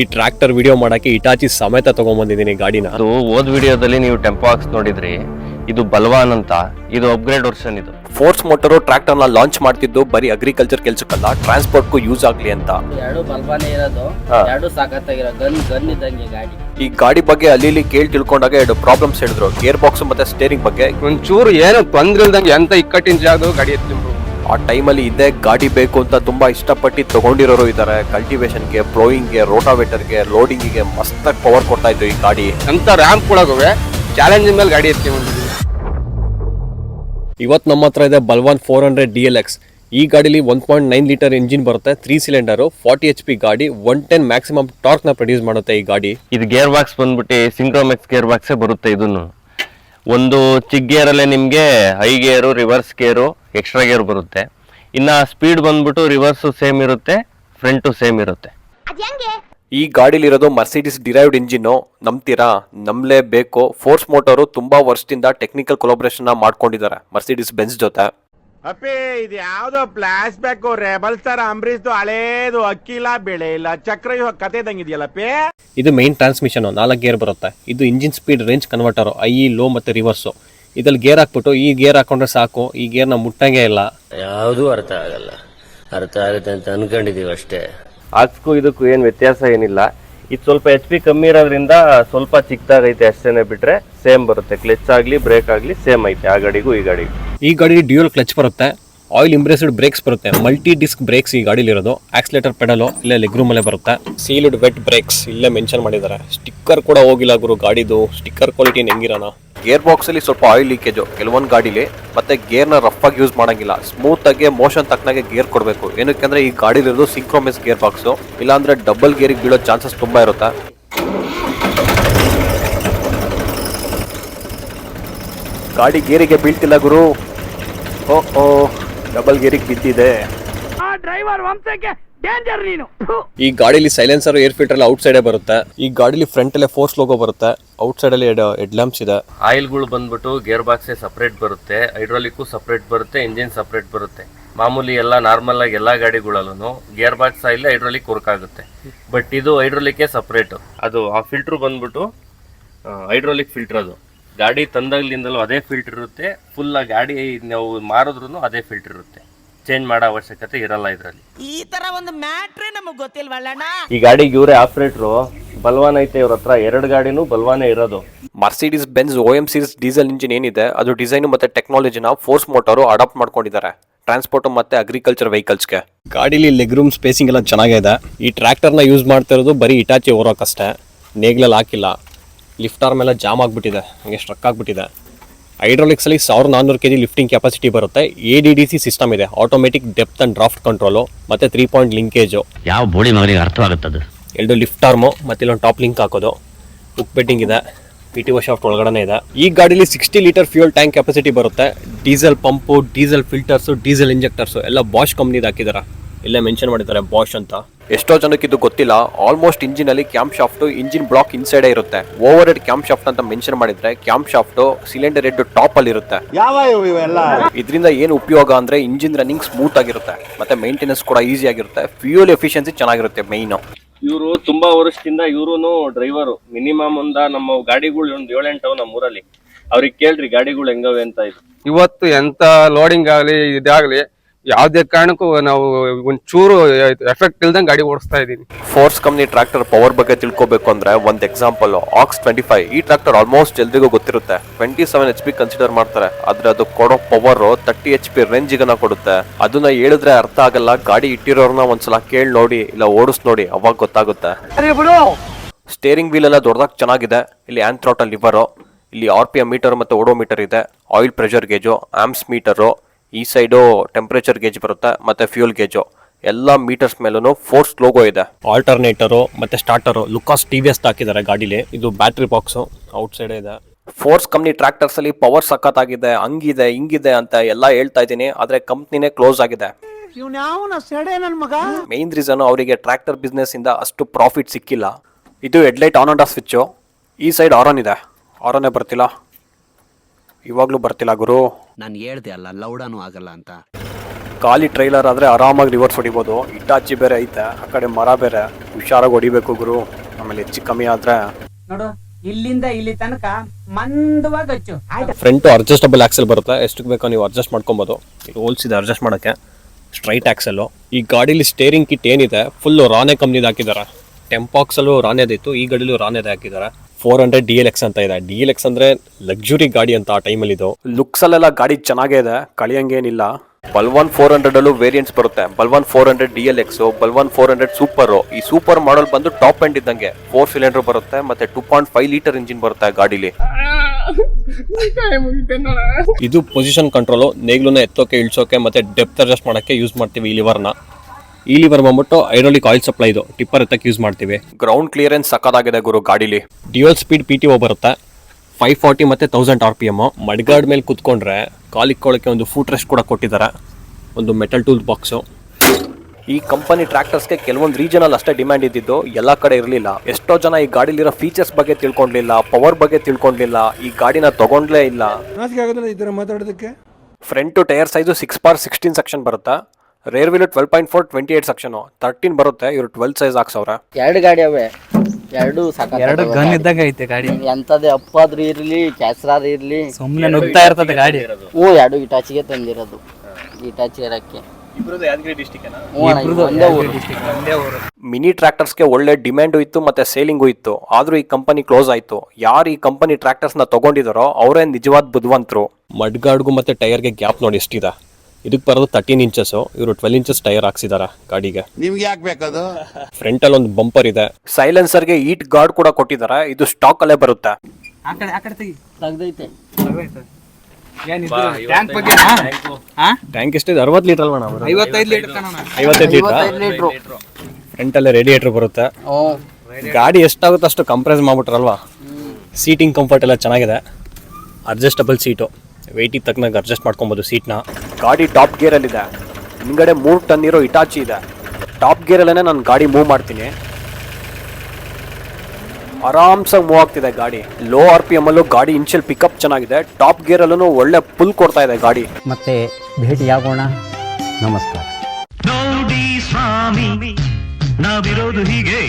ಈ tractor video ಮಾಡಕ್ಕೆ Hitachi ಸಮೇತ ತಗೊಂಡ್ಬಂದಿದ್ದೀನಿ ಗಾಡಿನ. ಅದು ಓದ್ ವಿಡಿಯೋದಲ್ಲಿ ನೀವು ಟೆಂಪೋ ಹಾಕ್ಸ್ ನೋಡಿದ್ರಿ ಇದು ಬಲ್ವಾನ್ ಅಂತ ಇದು ಅಪ್ಗ್ರೇಡ್ ವರ್ಷನ್ ಇದು. ಫೋರ್ಸ್ ಮೋಟರು ಟ್ರ್ಯಾಕ್ಟರ್ನ ಲಾಂಚ್ ಮಾಡ್ತಿದ್ದು ಬರೀ ಅಗ್ರಿಕಲ್ಚರ್ ಕೆಲ್ಸಕ್ಕಲ್ಲ ಟ್ರಾನ್ಸ್ಪೋರ್ಟ್ಗೂ ಯೂಸ್ ಆಗ್ಲಿ ಅಂತ. ಎರಡು ಬಲ್ಬಾನೇ ಇರೋದು ಎರಡು ಸಾಕತ್ತಾಗಿರೋ ಗನ್ ಗನ್ ಇದ್ದಂಗೆ ಗಾಡಿ. ಈ ಗಾಡಿ ಬಗ್ಗೆ ಅಲ್ಲಿ ಇಲ್ಲಿ ಕೇಳಿ ತಿಳ್ಕೊಂಡಾಗ ಎರಡು ಪ್ರಾಬ್ಲಮ್ಸ್ ಹೇಳಿದ್ರು. ಗೇರ್ ಬಾಕ್ಸ್ ಮತ್ತೆ ಸ್ಟೇರಿಂಗ್ ಬಗ್ಗೆ. ಒಂಚೂರು ಏನು ತೊಂದ್ರೆ ಇಲ್ದಂಗೆ ಎಂತ ಇಕ್ಕಟ್ಟಿನ ಜಾಗ ಗಾಡಿ ಎತ್ತಿ ಆ ಟೈಮಲ್ಲಿ ಇದೇ ಗಾಡಿ ಬೇಕು ಅಂತ ತುಂಬ ಇಷ್ಟಪಟ್ಟು ತಗೊಂಡಿರೋರು ಇದ್ದಾರೆ. ಕಲ್ಟಿವೇಶನ್ಗೆ ಪ್ಲೋಯಿಂಗ್ಗೆ ರೋಟಾವೇಟರ್ಗೆ ಲೋಡಿಂಗಿಗೆ ಮಸ್ತಾಗಿ ಪವರ್ ಕೊಡ್ತಾ ಇತ್ತು ಈ ಗಾಡಿ. ಅಂತ ರ್ಯಾಂಪ್ ಒಳಗುವೆ ಚಾಲೆಂಜ್ ಮೇಲೆ ಗಾಡಿ ಎತ್ತಿ ಬಂದಿದ್ದೀವಿ ಇವತ್ತು ನಮ್ಮ ಹತ್ರ ಇದೆ Balwan four hundred D L X ಈ ಗಾಡಿಲಿ one point nine litre engine ಬರುತ್ತೆ three cylinder forty H P ಗಾಡಿ ಒನ್ ಟೆನ್ ಮ್ಯಾಕ್ಸಿಮಮ್ ಟಾರ್ಕ್ನ ಪ್ರೊಡ್ಯೂಸ್ ಮಾಡುತ್ತೆ ಈ ಗಾಡಿ. ಇದು ಗೇರ್ ಬಾಕ್ಸ್ ಬಂದ್ಬಿಟ್ಟು ಸಿಂಕ್ರೋಮೆಕ್ಸ್ ಗೇರ್ ಬಾಕ್ಸೇ ಬರುತ್ತೆ ಇದನ್ನು. ಒಂದು ಚಿಕ್ಕ ಗೇರಲ್ಲೇ ನಿಮಗೆ high gear reverse gear extra gear ಬರುತ್ತೆ. ಇನ್ನ ಸ್ಪೀಡ್ ಬಂದ್ಬಿಟ್ಟು ರಿವರ್ಸು ಸೇಮ್ ಇರುತ್ತೆ ಫ್ರಂಟು ಸೇಮ್ ಇರುತ್ತೆ. ಈ ಗಾಡಿಲಿರೋದು ಮರ್ಸಿಡಿಸ್ ಡಿರೈವ್ಡ್ ಇಂಜಿನ್ ನಂಬ್ತೀರಾ? ನಂಬಲೇಬೇಕು. ಫೋರ್ಸ್ ಮೋಟರು ತುಂಬಾ ವರ್ಷದಿಂದ ಟೆಕ್ನಿಕಲ್ ಕೊಲಾಬ್ರೇಷನ್ ಮಾಡ್ಕೊಂಡಿದ್ದಾರೆ ಮರ್ಸಿಡಿಸ್ ಬೆನ್ಸ್ ಜೊತೆ. ಅಪ್ಪಿ ಇದು ಯಾವುದೋ ಫ್ಲಾಶ್ ಬ್ಯಾಕ್ ರೆಬಲ್ ಸ್ಟಾರ್ ಅಂಬರೀಶ್ದು ಹಳೇದು ಅಕ್ಕಿಲ್ಲ ಬೆಳೆ ಇಲ್ಲ. ಚಕ್ರ ಇವಾಗ ಕತೆ ಇದಂಗಿದೆಯಲ್ಲಪ್ಪಿ ಇದು ಮೈನ್ ಟ್ರಾನ್ಸ್ಮಿಷನ್ ನಾಲ್ಕು ಗೇರ್ ಬರುತ್ತೆ. ಇದು engine speed range converter high low ಮತ್ತೆ ರಿವರ್ಸು ಇದ್ರಲ್ಲಿ ಗೇರ್ ಹಾಕ್ಬಿಟ್ಟು ಈ ಗೇರ್ ಹಾಕೊಂಡ್ರೆ ಸಾಕು ಈ ಗೇರ್ ಗೇರ್ನ ಮುಟ್ಟಂಗೆ ಇಲ್ಲ. ಯಾವುದೂ ಅರ್ಥ ಆಗಲ್ಲ. ಅರ್ಥ ಆಗುತ್ತೆ ಅಂತ ಅನ್ಕೊಂಡಿದೀವಿ ಅಷ್ಟೇ. ಅದಕ್ಕೂ ಇದಕ್ಕೂ ಏನು ವ್ಯತ್ಯಾಸ ಏನಿಲ್ಲ. ಇದು ಸ್ವಲ್ಪ ಎಚ್ ಪಿ ಕಮ್ಮಿ ಇರೋದ್ರಿಂದ ಸ್ವಲ್ಪ ಚಿಕ್ಕದಾಗೈತೆ ಅಷ್ಟೇನೆ ಬಿಟ್ರೆ ಸೇಮ್ ಬರುತ್ತೆ. ಕ್ಲಚ್ ಆಗಲಿ ಬ್ರೇಕ್ ಆಗಲಿ ಸೇಮ್ ಐತೆ ಆ ಗಾಡಿಗೂ ಈ ಗಾಡಿಗೂ. ಈ ಗಾಡಿಗೆ ಡ್ಯೂಯಲ್ ಕ್ಲಚ್ ಬರುತ್ತೆ. ಆಯಿಲ್ ಇಂಬ್ರೆಸ್ಡ್ ಬ್ರೇಕ್ಸ್ ಬರುತ್ತೆ. ಮಲ್ಟಿ ಡಿಸ್ಕ್ ಬ್ರೇಕ್ಸ್ ಈ ಗಾಡಿಲಿರೋದು. ಆಕ್ಸಿಲೇಟರ್ ಪೆಡಲು ಇಲ್ಲೇ ಲೆಗ್ ರೂಮಲ್ಲೇ ಬರುತ್ತೆ. ಸೀಲ್ಡ್ ವೆಟ್ ಬ್ರೇಕ್ಸ್ ಇಲ್ಲೇ ಮೆನ್ಷನ್ ಮಾಡಿದ್ದಾರೆ. ಸ್ಟಿಕ್ಕರ್ ಕೂಡ ಹೋಗಿಲ್ಲ ಗುರು ಗಾಡಿದು. ಸ್ಟಿಕ್ಕರ್ ಕ್ವಾಲಿಟಿ ಹೆಂಗಿರೋಣ? ಗೇರ್ ಬಾಕ್ಸ್ ಅಲ್ಲಿ ಸ್ವಲ್ಪ ಆಯಿಲ್ ಲೀಕೇಜು ಕೆಲವೊಂದು ಗಾಡಿಲಿ ಮತ್ತೆ ಗೇರ್ನ ರಫ್ ಆಗಿ ಯೂಸ್ ಮಾಡಂಗಿಲ್ಲ. ಸ್ಮೂತ್ ಆಗಿ ಮೋಷನ್ ತಕ್ಕನಾಗೆ ಗೇರ್ ಕೊಡಬೇಕು. ಏನಕ್ಕೆ ಈ ಗಾಡಿಲಿರೋದು ಸಿಂಕ್ರೋಮಿಸ್ ಗೇರ್ ಬಾಕ್ಸು ಇಲ್ಲಾಂದ್ರೆ ಡಬಲ್ ಗೇರಿಗೆ ಬೀಳೋ ಚಾನ್ಸಸ್ ತುಂಬಾ ಇರುತ್ತೆ. ಗಾಡಿ ಗೇರಿಗೆ ಬೀಳ್ತಿಲ್ಲ ಗುರು. ಓ ಓ. ಡಬಲ್ ಗೇರಿಗೆ ಬಿದ್ದಿದೆ ಈ ಗಾಡಿಲಿ ಸೈಲೆನ್ಸರ್ ಏರ್ ಫಿಲ್ಟರ್ ಎಲ್ಲ ಔಟ್ ಸೈಡೇ ಬರುತ್ತೆ. ಈ ಗಾಡಿಲಿ ಫ್ರಂಟ್ ಅಲ್ಲೇ ಫೋರ್ಸ್ ಲೋಗೋ ಬರುತ್ತೆ. ಔಟ್ ಸೈಡ್ ಅಲ್ಲಿ ಹೆಡ್ ಲ್ಯಾಂಪ್ಸ್ ಇದೆ. ಆಯಿಲ್ಗಳು ಬಂದ್ಬಿಟ್ಟು ಗೇರ್ ಬಾಕ್ಸ್ ಸಪ್ರೇಟ್ ಬರುತ್ತೆ. ಹೈಡ್ರಾಲಿಕ್ಕು ಸಪ್ರೇಟ್ ಬರುತ್ತೆ ಇಂಜಿನ್ ಸಪ್ರೇಟ್ ಬರುತ್ತೆ. ಮಾಮೂಲಿ ಎಲ್ಲ ನಾರ್ಮಲ್ ಆಗಿ ಎಲ್ಲ ಗಾಡಿಗಳಲ್ಲೂ gear box oil hydraulic work ಆಗುತ್ತೆ. ಬಟ್ ಇದು ಹೈಡ್ರಾಲಿಕ್ಕೇ ಸಪ್ರೇಟ್ ಅದು ಆ ಫಿಲ್ಟರ್ ಬಂದ್ಬಿಟ್ಟು ಹೈಡ್ರಾಲಿಕ್ ಫಿಲ್ಟರ್ ಅದು. ಗಾಡಿ ತಂದಾಗ್ಲಿಂದಲೂ ಅದೇ ಫಿಲ್ಟರ್ ಇರುತ್ತೆ. ಫುಲ್ ಆ ಗಾಡಿ ನಾವು ಮಾರಿದ್ರು ಅದೇ ಫಿಲ್ಟರ್ ಇರುತ್ತೆ. ಚೇಂಜ್ ಮಾಡೋ ಅವಶ್ಯಕತೆ ಇರಲ್ಲ ಇದರಲ್ಲಿ. ಈ ತರ ಒಂದು ಮ್ಯಾಟ್ರೇ ನಮಗೆ ಗೊತ್ತಿಲ್ವಲ್ಲಣ್ಣ ಈ ಗಾಡಿಗೆ ಇವರೇ ಆಪರೇಟ್ರು. ಬಲ್ವಾನ್ ಐತೆ ಇವ್ರ ಹತ್ರ. ಎರಡು ಗಾಡಿನೂ ಬಲ್ವಾನೇ ಇರೋದು. Mercedes Benz O M series diesel engine ಏನಿದೆ ಅದು ಡಿಸೈನ್ ಮತ್ತೆ ಟೆಕ್ನಾಲಜಿನ ಫೋರ್ಸ್ ಮೋಟರು ಅಡಾಪ್ಟ್ ಮಾಡ್ಕೊಂಡಿದ್ದಾರೆ. ಟ್ರಾನ್ಸ್ಪೋರ್ಟ್ ಮತ್ತೆ ಅಗ್ರಿಕಲ್ಚರ್ ವೆಹಿಕಲ್ಸ್ಗೆ ಗಾಡಿಲಿ ಲೆಗ್ ರೂಮ್ ಸ್ಪೇಸಿಂಗ್ ಎಲ್ಲ ಚೆನ್ನಾಗಿದೆ. ಈ ಟ್ರ್ಯಾಕ್ಟರ್ನ ಯೂಸ್ ಮಾಡ್ತಾ ಇರೋದು ಬರೀ ಇಟಾಚಿ ಓರೋಕಷ್ಟೇ ನೇಗ್ಲಲ್ಲಿ ಹಾಕಿಲ್ಲ. ಲಿಫ್ಟ್ ಆರ್ಮ್ ಎಲ್ಲ ಜಾಮ್ ಆಗಿಬಿಟ್ಟಿದೆ. ಹಂಗೆ ಸ್ಟ್ರಕ್ ಆಗಿಬಿಟ್ಟಿದೆ. ಹೈಡ್ರಾಲಿಕ್ಸಲ್ಲಿ ಸಾವಿರದ ನಾನ್ನೂರು ಕೆ ಜಿ ಲಿಫ್ಟಿಂಗ್ ಕೆಪಾಸಿಟಿ ಬರುತ್ತೆ. A D D C system ಇದೆ. Automatic depth and draft control ಮತ್ತು ತ್ರೀ ಪಾಯಿಂಟ್ ಲಿಂಕೇಜು ಯಾವ ಬೋಡಿ ಮಗನಿಗೆ ಅದು ಎರಡು ಲಿಫ್ಟ್ ಆರ್ಮು ಮತ್ತು ಇಲ್ಲೊಂದು ಟಾಪ್ ಲಿಂಕ್ ಹಾಕೋದು. ಬುಕ್ ಬೆಟ್ಟಿಂಗ್ ಇದೆ. ಪಿ ಟಿ ಒ ಶಾಫ್ಟ್ ಒಳಗಡೆ ಇದೆ. ಈ ಗಾಡಿಲಿ sixty litre fuel tank capacity ಬರುತ್ತೆ. Diesel pump diesel filters diesel injectors ಎಲ್ಲ ಬಾಷ್ ಕಂಪ್ನಿದು ಹಾಕಿದ್ದಾರೆ ಇಲ್ಲೇ ಮೆನ್ಷನ್ ಮಾಡಿದ್ದಾರೆ ಬಾಷ್ ಅಂತ. ಎಷ್ಟೋ ಜನಕ್ಕೆ ಇದು ಗೊತ್ತಿಲ್ಲ ಆಲ್ಮೋಸ್ಟ್ ಇಂಜಿನ್ ಅಲ್ಲಿ ಕ್ಯಾಂಪ್ ಶಾಫ್ಟ್ ಇಂಜಿನ್ ಬ್ಲಾಕ್ ಇನ್ಸೈಡೇ ಇರುತ್ತೆ. ಓವರ್ ಹೆಡ್ ಕ್ಯಾಂಪ್ ಶಾಫ್ಟ್ ಅಂತ ಮೆನ್ಷನ್ ಮಾಡಿದ್ರೆ camshaft cylinder head top ಅಲ್ಲಿ ಇರುತ್ತೆ. ಯಾವ ಇವೆಲ್ಲ? ಇದರಿಂದ ಏನು ಉಪಯೋಗ ಅಂದ್ರೆ ಇಂಜಿನ್ ರನ್ನಿಂಗ್ ಸ್ಮೂತ್ ಆಗಿರುತ್ತೆ. ಮತ್ತೆ ಮೇಂಟೆನೆನ್ಸ್ ಕೂಡ ಈಸಿ ಆಗಿರುತ್ತೆ. ಫ್ಯೂಯಲ್ ಎಫಿಷಿಯನ್ಸಿ ಚೆನ್ನಾಗಿರುತ್ತೆ ಮೈನ್ ಇವರು ತುಂಬಾ ವರ್ಷದಿಂದ ಇವ್ರು ಡ್ರೈವರು ಮಿನಿಮಮ್ ಒಂದ ನಮ್ಮ ಗಾಡಿಗಳು ಒಂದು ಏಳೆಂಟು ನಮ್ಮ ಊರಲ್ಲಿ. ಅವ್ರಿಗೆ ಕೇಳ್ರಿ ಗಾಡಿಗಳು ಹೆಂಗವೆ ಅಂತ ಇದು. ಇವತ್ತು ಎಂತ ಲೋಡಿಂಗ್ ಆಗಲಿ ಇದಾಗಲಿ ಯಾವುದೇ ಕಾರಣಕ್ಕೂ ನಾವು ಒಂಚೂರು ಎಫೆಕ್ಟ್ ಇಲ್ದಂಗೆ ಗಾಡಿ ಓಡಿಸ್ತಾ ಇದ್ದೀನಿ. ಫೋರ್ಸ್ ಕಂಪ್ನಿ ಟ್ರಾಕ್ಟರ್ ಪವರ್ ಬಗ್ಗೆ ತಿಳ್ಕೊಬೇಕು ಅಂದ್ರೆ ಒಂದು ಎಕ್ಸಾಂಪಲ್ ಆಕ್ಸ್ ಟ್ವೆಂಟಿ ಫೈವ್ ಈ ಟ್ರಾಕ್ಟರ್ ಆಲ್ಮೋಸ್ಟ್ ಎಲ್ರಿಗೂ ಗೊತ್ತಿರುತ್ತೆ. Twenty seven H P consider ಮಾಡ್ತಾರೆ. ಆದ್ರೆ ಅದು ಕೊಡೋ ಪವರ್ ತರ್ಟಿ ಎಚ್ ಪಿ ರೇಂಜಿಗನ ಕೊಡುತ್ತೆ. ಅದನ್ನ ಹೇಳಿದ್ರೆ ಅರ್ಥ ಆಗಲ್ಲ. ಗಾಡಿ ಇಟ್ಟಿರೋರ್ನ ಒಂದ್ಸಲ ಕೇಳಿ ನೋಡಿ ಇಲ್ಲ ಓಡಿಸ್ ನೋಡಿ ಅವಾಗ ಗೊತ್ತಾಗುತ್ತೆ. ಸ್ಟೇರಿಂಗ್ ವೀಲ್ ಎಲ್ಲ ದೊಡ್ಡದಾಗ ಚೆನ್ನಾಗಿದೆ. ಇಲ್ಲಿ ಆಂಥ್ರೋಟಲ್ ಲಿವರು ಇಲ್ಲಿ ಆರ್ ಪಿ ಎಂ ಮೀಟರ್ ಮತ್ತೆ ಓಡೋ ಮೀಟರ್ ಇದೆ. Oil pressure gauge amps meter ಈ ಸೈಡು ಟೆಂಪರೇಚರ್ ಗೇಜ್ ಬರುತ್ತೆ ಮತ್ತೆ ಫ್ಯೂಲ್ ಗೇಜು ಎಲ್ಲ ಮೀಟರ್ಸ್ ಮೇಲೂ ಫೋರ್ಸ್ ಲೋಗೋ ಇದೆ. ಆಲ್ಟರ್ನೇಟರು ಮತ್ತೆ starter Lucas T V S ಹಾಕಿದ್ದಾರೆ ಗಾಡಿಲಿ. ಇದು ಬ್ಯಾಟ್ರಿ ಬಾಕ್ಸು ಔಟ್ ಸೈಡ್ ಇದೆ. ಫೋರ್ಸ್ ಕಂಪ್ನಿ ಟ್ರಾಕ್ಟರ್ಸ್ ಅಲ್ಲಿ ಪವರ್ ಸಖತ್ತಾಗಿದೆ ಹಂಗಿದೆ ಹಿಂಗಿದೆ ಅಂತ ಎಲ್ಲ ಹೇಳ್ತಾ ಇದ್ದೀನಿ. ಆದ್ರೆ ಕಂಪ್ನಿನೇ ಕ್ಲೋಸ್ ಆಗಿದೆ. ಮೇನ್ ರೀಸನ್ ಅವರಿಗೆ ಟ್ರ್ಯಾಕ್ಟರ್ ಬಿಸ್ನೆಸ್ ಇಂದ ಅಷ್ಟು ಪ್ರಾಫಿಟ್ ಸಿಕ್ಕಿಲ್ಲ. ಇದು headlight on and off switch ಈ ಸೈಡ್ ಆರನ್ ಇದೆ. ಆರನ್ನೇ ಬರ್ತಿಲ್ಲ. ಇವಾಗಲೂ ಬರ್ತಿಲ್ಲ ಗುರು. ನಾನು ಹೇಳ್ದೆ ಅಲ್ಲ ಲೌಡಾನು ಆಗಲ್ಲ ಅಂತ. ಖಾಲಿ ಟ್ರೈಲರ್ ಆದ್ರೆ ಆರಾಮಾಗಿ ರಿವರ್ಸ್ ಹೊಡಿಬೋದು. ಇಟ್ಟಾಚಿ ಬೇರೆ ಐತೆ ಆ ಕಡೆ ಮರ ಬೇರೆ. ಹುಷಾರಾಗಿ ಹೊಡಿಬೇಕು ಗುರು. ಆಮೇಲೆ ಹೆಚ್ಚು ಕಮ್ಮಿ ಆದ್ರೆ. ನೋಡು ಇಲ್ಲಿಂದ ಇಲ್ಲಿ ತನಕ ಮಂದವಾಗಿ ಹಚ್ಚು. ಆಯ್ತಾ? ಫ್ರಂಟ್ ಅಡ್ಜಸ್ಟಬಲ್ ಆಕ್ಸೆಲ್ ಬರುತ್ತೆ. ಎಷ್ಟು ಬೇಕೋ ನೀವು ಅಡ್ಜಸ್ಟ್ ಮಾಡ್ಕೊಬೋದು. ಇದು ಹೋಲ್ಸಿದೆ ಅಡ್ಜಸ್ಟ್ ಮಾಡೋಕ್ಕೆ. ಸ್ಟ್ರೈಟ್ ಆಕ್ಸೆಲ್ ಈ ಗಾಡಿಲಿ ಸ್ಟೇರಿಂಗ್ ಕಿಟ್ ಏನಿದೆ ಫುಲ್ ರಾನೆ ಕಂಪ್ನಿದು ಹಾಕಿದ್ದಾರೆ. ಟೆಂಪಾಕ್ಸಲ್ಲೂ ರಾನೆದಿತ್ತು ಈ ಗಾಡಿಲೂ ರಾನೆದೇ ಹಾಕಿದ್ದಾರೆ. Four hundred D L X ಅಂತ ಇದೆ. ಡಿ ಎಲ್ ಎಕ್ಸ್ ಅಂದ್ರೆ ಲಕ್ಸುರಿ ಗಾಡಿ ಅಂತ ಆ ಟೈಮಲ್ಲಿ ಇದು ಲುಕ್ಸ್ ಅಲ್ಲೆಲ್ಲ ಗಾಡಿ ಚೆನ್ನಾಗೇ ಇದೆ ಕಳಿಯಂಗೇನಿಲ್ಲ. ಬಲ್ವಾನ್ ಫೋರ್ ಹಂಡ್ರೆಡ್ ಅಲ್ಲೂ ವೇರಿಯಂಟ್ಸ್ ಬರುತ್ತೆ. Balwan four hundred D L X Balwan four hundred super ಈ ಸೂಪರ್ ಮಾಡಲ್ ಬಂದು ಟಾಪ್ ಎಂಡ್ ಇದ್ದಂಗೆ. ಫೋರ್ ಸಿಲಿಂಡರ್ ಬರುತ್ತೆ ಮತ್ತೆ two point five litre engine ಬರುತ್ತೆ ಗಾಡಿಲಿ. ಇದು ಪೊಸಿಷನ್ ಕಂಟ್ರೋಲು ನೇಗ್ಲನ್ನ ಎತ್ತೋಕೆ ಇಳಿಸೋಕೆ ಮತ್ತೆ ಡೆಪ್ತ್ ಅಡ್ಜಸ್ಟ್ ಮಾಡೋಕೆ ಯೂಸ್ ಮಾಡ್ತೀವಿ ಈ ಲಿವರ್ನ ಈ ಲಿವರ್ ಬಂದ್ಬಿಟ್ಟು ಐರೋಲಿಕ್ ಆಯಿಲ್ ಸಪ್ಲೈ ಇದು. ಟಿಪ್ಪರ್ ಎತ್ತಕ್ಕೆ ಯೂಸ್ ಮಾಡ್ತೀವಿ. ಗ್ರೌಂಡ್ ಕ್ಲಿಯರೆನ್ಸ್ ಸಕ್ಕದಾಗಿದೆ ಗುರು ಗಾಡಿಲಿ. Dual speed P T O ಬರುತ್ತೆ? ಫೈವ್ ಫಾರ್ಟಿ ಮತ್ತು thousand R P M mudguard ಮೇಲೆ ಕುತ್ಕೊಂಡ್ರೆ ಕಾಲಿಕ್ಕೊಳ್ಳೋಕ್ಕೆ ಒಂದು ಫೂಟ್ ರೆಸ್ಟ್ ಕೂಡ ಕೊಟ್ಟಿದ್ದಾರೆ ಒಂದು ಮೆಟಲ್ ಟೂಲ್ ಬಾಕ್ಸು ಈ ಕಂಪನಿ ಟ್ರ್ಯಾಕ್ಟರ್ಸ್ಗೆ ಕೆಲವೊಂದು ರೀಜನಲ್ಲಿ ಅಷ್ಟೇ ಡಿಮ್ಯಾಂಡ್ ಇದ್ದಿದ್ದು ಎಲ್ಲ ಕಡೆ ಇರಲಿಲ್ಲ. ಎಷ್ಟೋ ಜನ ಈ ಗಾಡಿಲಿರೋ ಫೀಚರ್ಸ್ ಬಗ್ಗೆ ತಿಳ್ಕೊಂಡಿಲ್ಲ ಪವರ್ ಬಗ್ಗೆ ತಿಳ್ಕೊಂಡಿಲ್ಲ ಈ ಗಾಡಿನ ತಗೊಂಡ್ಲೇ ಇಲ್ಲ. ಫ್ರಂಟ್ ಟೈರ್ ಸೈಜು ಸಿಕ್ಸ್ ಪಾರ್ ಸಿಕ್ಸ್ಟೀನ್ ಸೆಕ್ಷನ್ ಬರುತ್ತೆ? Rear wheel twelve point four twenty eight section thirteen ಬರುತ್ತೆ ಇವ್ರು ಟ್ವೆಲ್ ಸೈಜ್ ಹಾಕ್ಸವ್ರ. ಎರಡು ಗಾಡಿ ಅವೆ. ಎರಡು ಸಾಕ ಎರಡು ಗನ್ ಇದ್ದಾಗ ಐತೆ ಗಾಡಿ. ಎಂತದೇ ಅಪ್ಪಾದ್ರು ಇರ್ಲಿ ಕ್ಯಾಸ್ರಾರ್ ಇರ್ಲಿ ಸುಮ್ನೆ ನುಗ್ತಾ ಇರ್ತದೆ ಗಾಡಿ. ಓ ಎರಡು ಇಟಾಚಿಗೆ ತಂದಿರೋದು. ಇಟಾಚಿ ಇರಕ್ಕೆ. ಮಿನಿ ಟ್ರ್ಯಾಕ್ಟರ್ಸ್ಗೆ ಒಳ್ಳೆ ಡಿಮ್ಯಾಂಡು ಇತ್ತು ಮತ್ತೆ ಸೇಲಿಂಗು ಇತ್ತು. ಆದ್ರೂ ಈ ಕಂಪನಿ ಕ್ಲೋಸ್ ಆಯ್ತು. ಯಾರು ಈ ಕಂಪನಿ ಟ್ರ್ಯಾಕ್ಟರ್ಸ್ನ ತಗೊಂಡಿದಾರೋ ಅವರೇ ನಿಜವಾದ ಬುದ್ಧಿವಂತರು. ಮಡ್ಗಾಡ್ಗೂ ಮತ್ತೆ ಟೈರ್ಗೆ ಗ್ಯಾಪ್ ನೋಡಿ ಎಷ್ಟಿದೆ. ಇದಕ್ಕೆ ಬರೋದು ತರ್ಟೀನ್ ಇಂಚಸ್ ಇವರು ಟ್ವೆಲ್ ಇಂಚಸ್ ಟೈರ್ ಹಾಕ್ಸಿದಾರ ಗಾಡಿಗೆ. ನಿಮ್ಗೆ ಯಾಕೆ ಬೇಕದು? ಫ್ರಂಟ್ ಅಲ್ಲಿ ಒಂದು ಬಂಪರ್ ಇದೆ. ಸೈಲೆನ್ಸರ್ಗೆ ಈಟ್ ಗಾರ್ಡ್ ಕೂಡ ಕೊಟ್ಟಿದ್ದಾರೆ ಇದು ಸ್ಟಾಕ್ ಅಲ್ಲೇ ಬರುತ್ತೆ. ಆ ಕಡೆ ಆ ಕಡೆ ತೆಗಿ. ತೆಗ್ದೈತೆ. ಟ್ಯಾಂಕ್ ಬಗ್ಗೆ ಟ್ಯಾಂಕ್ ಎಷ್ಟಿದೆ ಅರವತ್ತು ಲೀಟರ್ ಅಲ್ವಾ ಐವತ್ತೈದು ಲೀಟರ್ ಐವತ್ತೈದು ಲೀಟರ್? ಫ್ರಂಟ್ ಅಲ್ಲೇ ರೇಡಿಯೇಟರ್ ಬರುತ್ತೆ. ಗಾಡಿ ಎಷ್ಟಾಗುತ್ತೆ ಅಷ್ಟು ಕಂಪ್ರೆಸ್ ಮಾಡ್ಬಿಟ್ರಲ್ವಾ? ಸೀಟಿಂಗ್ ಕಂಫರ್ಟ್ ಎಲ್ಲ ಚೆನ್ನಾಗಿದೆ. ಅಡ್ಜಸ್ಟಬಲ್ ಸೀಟು ವೆಯ್ಟಿಗೆ ತಕ್ಕನಾಗ ಅಡ್ಜಸ್ಟ್ ಮಾಡ್ಕೊಬೋದು ಸೀಟ್ನ ಗಾಡಿ ಟಾಪ್ ಗೇರಲ್ಲಿದೆ. ಹಿಂದ್ಗಡೆ ಮೂರು ಟನ್ ಇರೋ ಇಟಾಚಿ ಇದೆ. ಟಾಪ್ ಗೇರಲ್ಲೇ ನಾನು ಗಾಡಿ ಮೂವ್ ಮಾಡ್ತೀನಿ. ಆರಾಮ್ಸಾಗಿ ಮೂವ್ ಆಗ್ತಿದೆ ಗಾಡಿ. ಲೋ ಆರ್ ಪಿ ಎಂ ಅಲ್ಲೂ ಗಾಡಿ ಇಂಚಲ್ ಪಿಕಪ್ ಚೆನ್ನಾಗಿದೆ. ಟಾಪ್ ಗೇರಲ್ಲೂ ಒಳ್ಳೆ ಪುಲ್ ಕೊಡ್ತಾ ಇದೆ ಗಾಡಿ. ಮತ್ತೆ ಭೇಟಿಯಾಗೋಣ ನಮಸ್ಕಾರ. ನೋಡಿ ಸ್ವಾಮಿ ನಾವಿರೋದು ಹೀಗೆ.